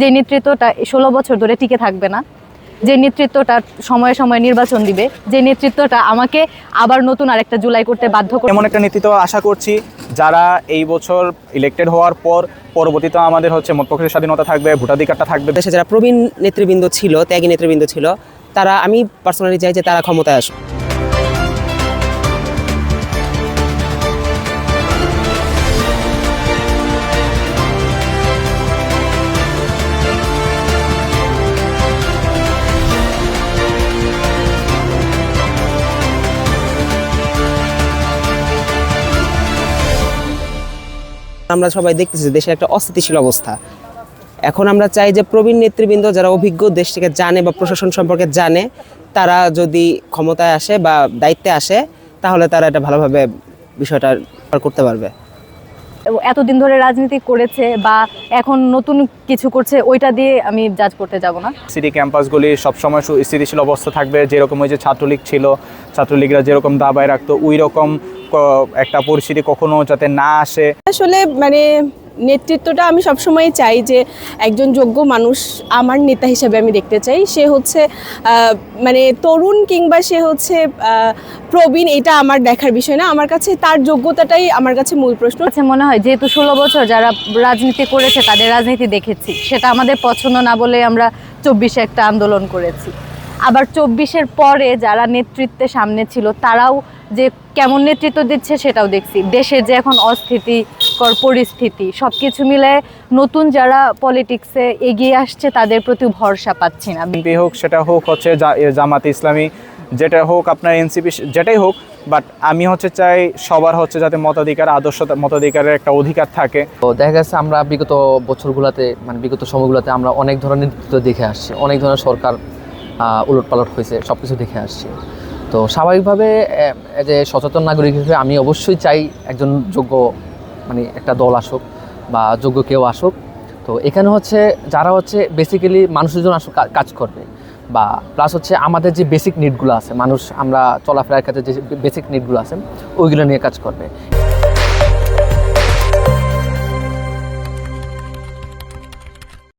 যে নেতৃত্বটা ষোলো বছর ধরে টিকে থাকবে না যে নেতৃত্বটা সময়ে সময়ে নির্বাচন দিবে যে নেতৃত্বটা আমাকে আবার নতুন আরেকটা জুলাই করতে বাধ্য করবে। এমন একটা নেতৃত্ব আশা করছি যারা এই বছর ইলেক্টেড হওয়ার পর পরবর্তীতে আমাদের হচ্ছে মত প্রকাশের স্বাধীনতা থাকবে ভোটাধিকারটা থাকবে। দেশে যারা প্রবীণ নেতৃবৃন্দ ছিল ত্যাগী নেতৃবৃন্দ ছিল তারা আমি পার্সোনালি চাই যে তারা ক্ষমতায় আসুক। আমরা সবাই দেখতেছি দেশের একটা অস্থিতিশীল অবস্থা। এখন আমরা চাই যে প্রবীণ নেতৃবৃন্দ যারা অভিজ্ঞ দেশ থেকে জানে বা প্রশাসন সম্পর্কে জানে, তারা যদি ক্ষমতায় আসে বা দায়িত্বে আসে, তাহলে তারা এটা ভালোভাবে বিষয়টা করতে পারবে। এতদিন ধরে রাজনীতি করেছে বা এখন নতুন কিছু করছে ওইটা দিয়ে আমি জাজ করতে যাব না। সিটি ক্যাম্পাসগুলি সবসময় স্থিতিশীল অবস্থা থাকবে যেরকম ওই যে ছাত্রলীগ ছিল ছাত্রলীগরা যেরকম দাবায় রাখতো ওই রকম একটা পরিস্থিতি কখনো যাতে না আসে। আসলে মানে নেতৃত্বটা আমি সবসময় চাই যে একজন যোগ্য মানুষ আমার নেতা হিসেবে আমি দেখতে চাই। সে হচ্ছে মানে তরুণ কিংবা সে হচ্ছে প্রবীণ, এটা আমার দেখার বিষয় না। আমার কাছে তার যোগ্যতাটাই আমার কাছে মূল প্রশ্ন। আছে মনে হয় যেহেতু ষোলো বছর যারা রাজনীতি করেছে, তাদের রাজনীতি দেখেছি। সেটা আমাদের পছন্দ না বলে আমরা চব্বিশে একটা আন্দোলন করেছি। আবার চব্বিশের পরে যারা নেতৃত্বে সামনে ছিল, তারাও যে কেমন নেতৃত্ব দিচ্ছে সেটাও দেখছি। দেশে যে এখন অস্থিতিকর পরিস্থিতি। সব কিছু মিলে নতুন যারা পলিটিক্সে এগিয়ে আসছে তাদের প্রতি ভরসা পাচ্ছি না। বিএনপি হোক সেটা হোক হচ্ছে জা- জামাত ইসলামী যেটা হোক আপনার এনসিপি যেটাই হোক বাট আমি হচ্ছে চাই সবার হচ্ছে যাতে মতাধিকার আদর্শ মতাধিকারের একটা অধিকার থাকে। তো দেখা গেছে আমরা বিগত বছরগুলোতে মানে বিগত সময়গুলোতে আমরা অনেক ধরনের নেতৃত্ব দেখে আসছি। অনেক ধরনের সরকার উলট পালট হয়েছে সব কিছু দেখে আসছি। তো স্বাভাবিকভাবে এ যে সচেতন নাগরিক হিসেবে আমি অবশ্যই চাই একজন যোগ্য মানে একটা দল আসুক বা যোগ্য কেউ আসুক। তো এখানে হচ্ছে যারা হচ্ছে বেসিক্যালি মানুষের জন্য আসুক কাজ করবে বা প্লাস হচ্ছে আমাদের যে বেসিক নিডগুলো আছে, মানুষ আমরা চলাফেরার কাছে যে বেসিক নিডগুলো আছে, ওইগুলো নিয়ে কাজ করবে।